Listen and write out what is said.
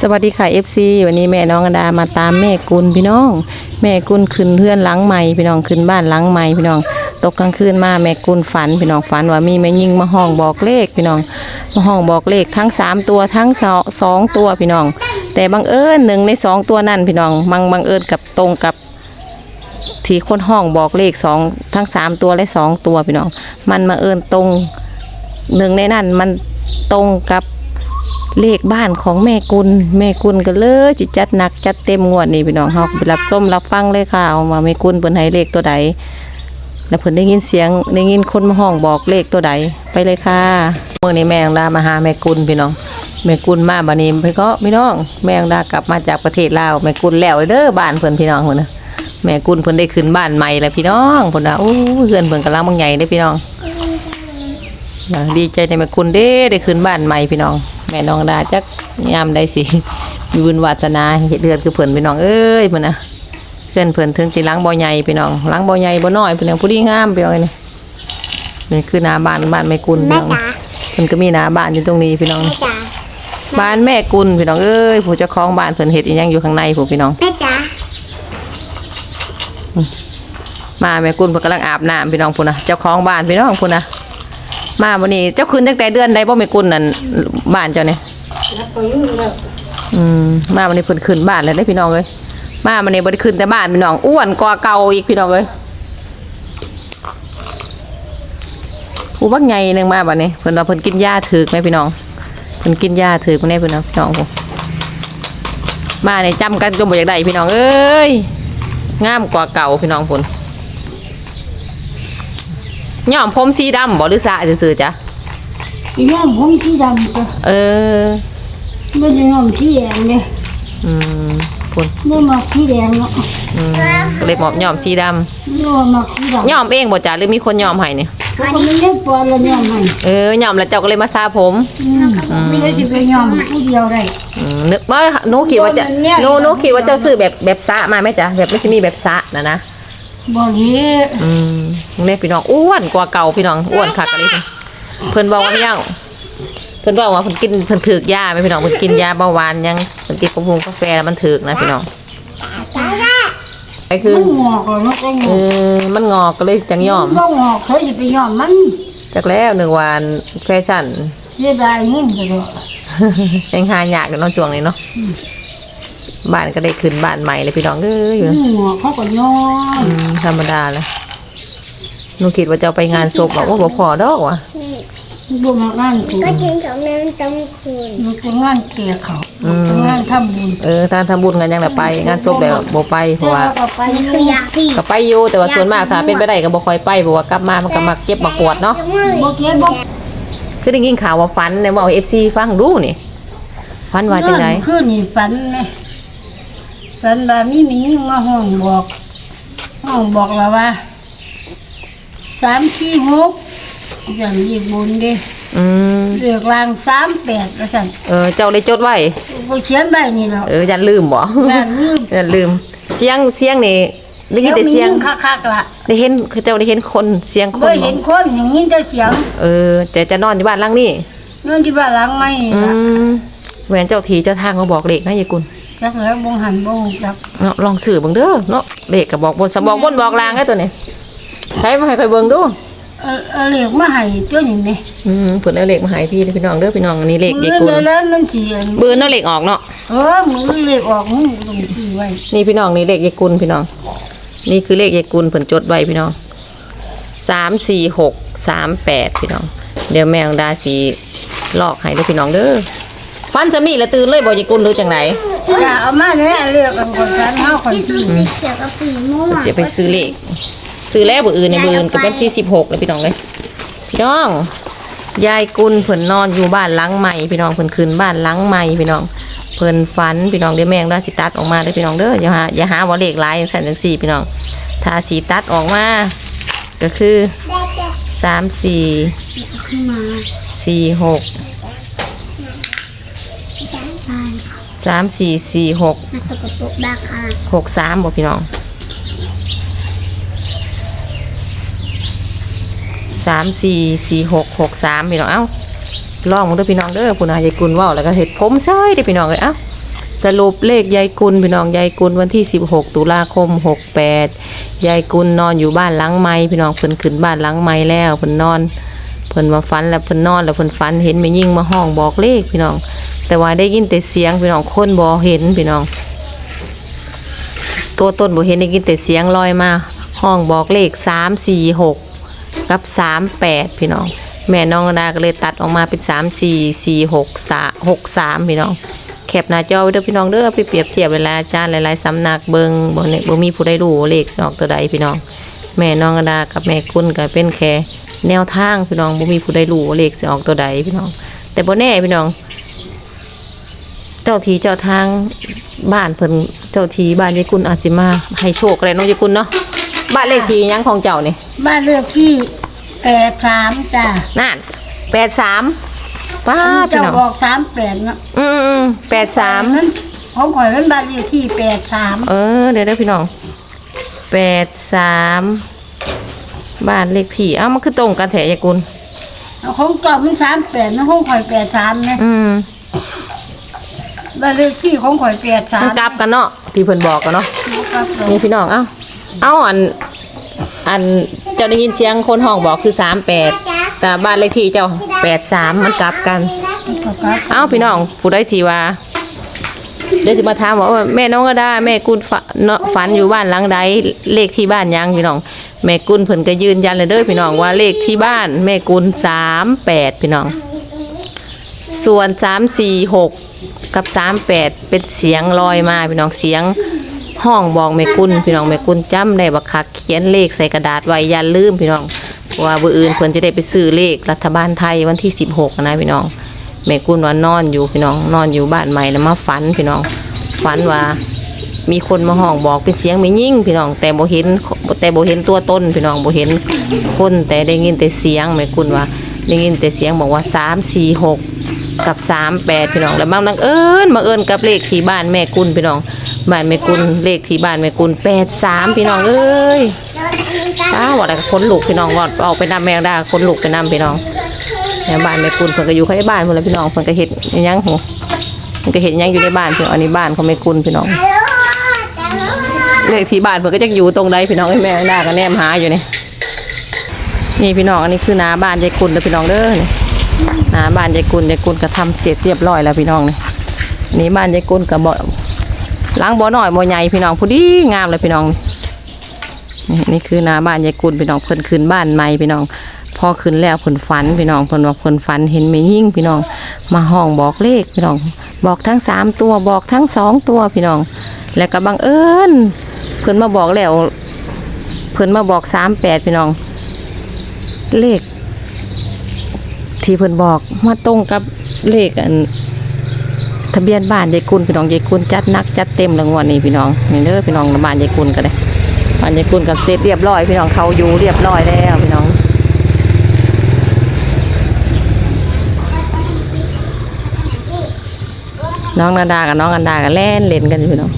สวัสดีค่ะ FC วันนี้แม่น้องอดามาตามแม่กุลพี่น้อง แม่กุลขึ้นเพื่อนหลังใหม่พี่น้องขึ้นบ้านหลังใหม่พี่น้อง ตกกลางคืนมาแม่กุลฝันพี่น้องฝันว่ามีแม่ยิงมาห้องบอกเลขพี่น้องมาห้องบอกเลขทั้งสามตัวทั้งสองตัวพี่น้อง แต่บังเอิญหนึ่งในสองตัวนั่นพี่น้องบังบังเอิญกับตรงกับที่คนห้องบอกเลขสองทั้งสามตัวและสองตัวพี่น้อง มันมาเอิญตรงหนึ่งในนั้นมันตรงกับ เลขบ้านของแม่กุลแม่กุลก็เลยจิจัดหนักจัดเต็มงวดนี่พี่น้องเฮาไปรับส้มรับฟังเลยค่ะเอามาแม่กุลเพิ่นให้เลขตัวใด แล้วเพิ่นได้ยินเสียงได้ยินคนมาห้องบอกเลขตัวใดไปเลยค่ะเมื่อนี้แม่งดามาหาแม่กุลพี่น้องแม่กุลมาบัดนี้พิ่ก็พี่น้อง แม่งดากลับมาจากประเทศลาวแม่กุลแล้วเด้อบ้านเพิ่นพี่น้องเพิ่นน่ะแม่กุลเพิ่นได้ขึ้นบ้านใหม่แล้วพี่น้องเพิ่นว่าโอ้เพื่อนเพิ่นกำลังบางใหญ่เด้อพี่น้องดีใจในแม่กุลเด้ได้ขึ้นบ้านใหม่พี่น้อง แม่น้องดาจักยามใดสิมีบุญวาสนาเฮ็ดเดือนคือเพิ่นพี่น้องเอ้ยเพิ่นน่ะเพื่อนเพิ่นถึงสิหล้างบ่ใหญ่พี่น้องหล้างบ่ใหญ่บ่น้อยเพิ่นยังผู้ดีงามพี่น้องนี่นี่คือหน้าบ้านบ้านแม่กุลพี่แม่น้องจ๋าเพิ่นก็มีหน้าบ้านอยู่ตรงนี้พี่น้องแม่จ๋าบ้านแม่กุลพี่น้องเอ้ยผู้เจ้าของบ้านเพิ่นเฮ็ดอีหยังอยู่ข้างในผู้พี่น้องแม่จ๋ามาแม่กุลเพิ่นกำลังอาบน้ำพี่น้องพุ่นนะเจ้าของบ้านพี่น้องพุ่นนะ มาวันนี้เจ้าคืนตั้งแต่เดือนใดบ่แม่กุลนั่นบ้านเจ้าเนี่ยอืมมาวันนี้เพิ่นขึ้นบ้านแล้วได้พี่น้องเอ้ยมาวันนี้บ่ได้ขึ้นแต่บ้านพี่น้องอ้วนกว่าเก่าอีกพี่น้องเอ้ยผู้บักใหญ่นึงมาบัดนี้เพิ่นว่าเพิ่นกินยาถึกไหมพี่น้องเพิ่นกินยาถึกบ่ได้พี่น้องพี่น้องผมมาเนี่ยจำกันจนบ่อยากได้พี่น้องเอ้ยงามกว่าเก่าพี่น้องพุ่น ย้อมผมสีดำบ่หรือสระซื่อๆจ้ะย่อมผมสีดำก็เออไม่ได้ย่อมสีแดงเนี่ยอืมพุ่นไม่มักสีแดงเนาะอืมก็เลยหมอบย้อมสีดไม่ว่ามักสีดำำย้อมเองบ่จ้ะหรือมีคนย้อมให้เนี่ยเขาก็ไม่เล่นปอนละย่อมให้เออย้อมแล้วเจ้าก็เลยมาสระผมอืมไม่ได้จะไปย่อมผู้เดียวได้ อืมนึกว่าหนูคิดว่าจะมันเนี่ยหนูหนูคิดว่าเจ้าซื้อแบบแบบสระมาไหมจ๊ะแบบมันจะมีแบบสระนะนะ บ่เลี้ยอืมเนี่ยพี่น้องอ้วนกว่าเก่าพี่น้องอ้วนคักอะไรเพิ่นบอกว่าไม่ยังเพิ่นบอกว่าเพิ่นกินเพิ่นถือกยาไหมพี่น้องเพิ่นกินยาเบาหวานยังเพิ่นกินกาแฟกาแฟแล้วมันถือกนะพี่น้องไอ้คือมันงอกแล้วมันก็งเออกอมันงอกก็เลยจังยอมบ่งอกเขาจะไปย่อมมันจากแล้วหนึ่งวันแฟชั่นเสียดายเงินก็เลยยังหายากกันเนาะช่วงนี้เนาะ บ้านก็ได้ขึ้นบ้านใหม่เลยพี่น้องเอ้ยอยู่มันงอกเขาก็ย่อมอืมธรรมดาเลยหนูคิดว่าจะเอาไปงานศพบอกว่าบ่พอดอกว่ะบ่มางานถูกก็กินของเนินตรงคืนมันก็งานเกี่ยเขามันก็งานทำบุญเออทานทำบุญกันยังแต่ไป งานศพแล้วบ่ไปเพราะว่าแต่ก็ไปนี่นี่คือยาพี่ก็ไปอยู่แต่ว่าส่วนมากถ้าเป็นไปได้ก็บ่ค่อยไปเพราะว่ากลับมามันก็มักเจ็บมาปวดเนาะบ่เก็บบ่คือได้ยินข่าวว่าฟันเนี่ยว่าเอา FC ฟังดูนี่ฟันว่าจังไดคือนี่ฝันไหม ฝันว่ามีมียิ่งมาห้องบอกห้องบอกว่าว่าสามสี่หกอย่างยีบุญเด้อืมเลือกรางสามแปดแล้วสั่นเออเจ้าเลยจดไว้ไปเขียนใบนี่แล้ว เออยันลืมบ่อย่าลืมอย่าลืมเสียงเสียงนี่ได้ยินแต่มีเสียงยิ่คักๆล่ะได้เห็นเขาเจ้าได้เห็นคนเสียงคนบ่เห็นคนอย่างนี้แต่เสียงเออแต่จะนอนอยู่บ้านหลังนี้นั่นที่บ้านหลังไม่อืล่ะมแหวนเจ้าทีเจ้าทางมาบอกเลขนะยายกุล จักแล้วบงหันบงจักเนาะลองสื่อเบิ่งเด้อเนาะเลขก็บอกบนสบอกบนบอกลางไอ้ตัวนี้ใช้มาให้ไปเบิ่งดูเอาเอาเหล็กมาให้ตัวนี้นี่อืมเพิ่นเอาเลขมาให้พี่เด้อพี่น้องเด้อพี่น้องอันนี้เลขมืยายอกุลเลยแล้วนั่นสิอันเบิ่นเอาเลขออกเนาะ เออมือเหล็กออกมือตรงที่ไว้นี่พี่น้องนี่เลขยายกุลพี่น้อง นี่คือเลขยายกุลเพิ่นจดไว้พี่น้องสามสี่หกสามแปดพี่น้อง เดี๋ยวแมงดาสีลอกให้เด้อพี่น้องเด้อ ฟันสำนีละตื่นเลยบ่ยายกุลหรือจังไหนอย่าเอามาเนี่ยเหล็กกันคนฉันเฮาคนพี่สิซื้อสีเขียวกับสีม่วงจะไปซื้อเลขซื้อแล้วบ่อื่นในบ่อื่นก็เป็นที่สิบหกเลยพี่น้องเลยพี่น้องยายกุลเพิ่นนอนอยู่บ้านหลังใหม่พี่น้องเพิ่นคืนบ้านหลังใหม่พี่น้องเพิ่นฝันพี่น้องเดี๋ยวแม่งได้สิตัดออกมาเด้อพี่น้องเด้ออย่าหาอย่าหาว่าเลขหลายจังซั่นจังซี่พี่น้องถ้าสีตัดออกมาก็คือสามสี่ขึ้นมาสี่หก สามสี่สี่หกมาตกกระปุกบาคาหกสามบ่พี่น้องสามสี่สี่หกหกสามพี่น้องเอ้าลองมึงเด้อพี่น้องเด้อผู้นายายกุลเว่าแล้วก็เห็ดผมเซ้ยเด้อพี่น้องเลยเอ้าสรุปเลขยายกุลพี่น้องยายกุลวันที่ 16 ตุลาคม 68 ยายกุลนอนอยู่บ้านหลังไม้พี่น้องเพิ่นขึ้นบ้านหลังไม้แล้วเพิ่นนอนเพิ่นมาฝันแล้วเพิ่นนอนแล้วเพิ่นฝันเห็นแม่ยิ่งมาห้องบอกเลขพี่น้อง แต่ว่าได้ยินแต่เสียงพี่น้องคนบ่เห็นพี่น้อง ตัวต้นบ่เห็นได้ยินแต่เสียงลอยมา ห้องบอกเลขสามสี่หกกับสามแปดพี่น้อง แม่น้องดาก็เลยตัดออกมาเป็นสามสี่สี่หกสาหกสามพี่น้องแคปหน้าจอไว้เด้อพี่น้องเด้อไปเปรียบเทียบเวลาอาจารย์หลายๆสำนักเบิงบ่เนี่ยบ่มีผู้ใดรู้เลขสออกตัวใดพี่น้อง แม่น้องดากับแม่คุณก็เป็นแค่แนวทางพี่น้องบ่มีผู้ใดรู้เลขสออกตัวใดพี่น้อง แต่บ่แน่พี่น้อง เจ้าทีเจ้าทางบ้านเพิ่นเจ้าทีบ้านยายกุลอาจสิมาให้โชคอะไรน้องยายกุลเนาะบ้านเลขที่หยังของเจ้านี่บ้านเลขที่แปดสามจ้ะนั่นแปดสามป้าพี่เจ้าน้องบอกสามแปดเนาะอืมแปดสามนั้นของข่อยเป็นบ้านเลขที่แปดสามเออเดี๋ยวเดี๋ยวพี่น้องแปดสามบ้านเลขที่เอ้ามันคือตรงกันแถยายกุลของเก่ามันสามแปดนะของข่อยแปดสามนะอืม บ้านเลขที่ของข่อยแปดสามัมนกลับกันเนาะที่เพิ่นบอกกันเนาะครับผมนี่พี่น้องเอ้าเอ้าอัน อันเจ้าได้ยินเสียงคนห้องบอกคือสามแปดแต่บ้านเลขที่เจ้าแปดสามมันกลับกัน ครับเอ้าพี่น้องผู้ได้ทีว่าเดี๋ยวสิมาถามว่าแม่น้องก็ได้แม่กุลฝันเนาะฝันอยู่บ้านหลังใดเลขที่บ้านยังพี่น้อง แม่กุลเพิ่นก็ยืนยันเลยเด้อพี่น้องว่าเลขที่บ้าน แม่กุลสามแปดพี่น้อง ส่วนสามสี่หก กับสามแปดเป็นเสียงลอยมาพี่น้องเสียงห้องบอกแม่กุลพี่น้องแม่กุลจำได้บักคักเขียนเลขใส่กระดาษไว้อย่าลืมพี่น้องว่าเบอร์อื่นเพิ่นจะได้ไปซื้อเลขรัฐบาลไทยวันที่สิบหกนะพี่น้องแม่กุลว่านอนอยู่พี่น้องนอนอยู่บ้านใหม่แล้วมาฝันพี่น้องฝันว่ามีคนมาห้องบอกเป็นเสียงไม่ยิ่งพี่น้อง แต่โบเห็นแต่โบเห็นตัวต้นพี่น้องโบเห็นคนแต่ได้ยินแต่เสียงแม่กุลว่าได้ยินแต่เสียงบอกว่าสามสี่หก กับสามแปดพี่น้องแล้วบางนังเอิญมาเอิญกับเลขที่บ้านแม่กุลพี่น้องบ้านแม่กุลเลขที่บ้านแม่กุลแปดสามพี่น้องเอ้ยป้าว่าอะไรคนลูกพี่น้องว่าเอาไปนำแมงดาคนลูกไปนำพี่น้องแม่บ้านแม่กุลเพิ่นก็อยู่ใกล้บ้านเพิ่นแหละพี่น้องเพิ่นก็เฮ็ดอิหยังหูเพิ่นก็เฮ็ดอิหยังอยู่ในบ้านพี่น้องอันนี้บ้านของแม่กุลพี่น้องเลขที่บ้านเพิ่นก็จะอยู่ตรงใดพี่น้องให้แม่ดาก็แนมหาอยู่นี่นี่พี่น้องอันนี้คือน้าบ้านยายกุลเด้อพี่น้องเด้อนี่ น้าบ้านยายกุลยายกุลก็ทำเสร็จเรียบร้อยแล้วพี่น้องนี่นี่บ้านยายกุลก็บ่ล้างบ่หน้อยบ่ใหญ่พี่น้องผู้ดีงามเลยพี่น้องนี่นี่คือนาบ้านยายกุลพี่น้องเพิ่นขึ้นบ้านใหม่พี่น้องพอขึ้นแล้วผลฝันพี่น้องผลว่าผลฝันเห็นไม่ยิ่งพี่น้อง มาห้องบอกเลขพี่น้อง บอกทั้งสามตัวบอกทั้งสองตัวพี่น้อง แล้วก็บังเอิญเพิ่นมาบอกแล้ว เพิ่นมาบอกสามแปดพี่น้อง เลข ที่เพิ่นบอกมาตรงกับเลขอันทะเบียนบ้านยายกุลพี่น้องยายกุลจัดนักจัดเต็มรางวัลนี้พี่น้องนี่เด้อพี่น้องบ้านยายกุลก็ได้บ้านยายกุลกับเสร็จเรียบร้อย พี่น้องเขาอยู่เรียบร้อยแล้วพี่น้องน้องนาดากับน้องอันดากับแล่นเล่นกันอยู่พี่น้อง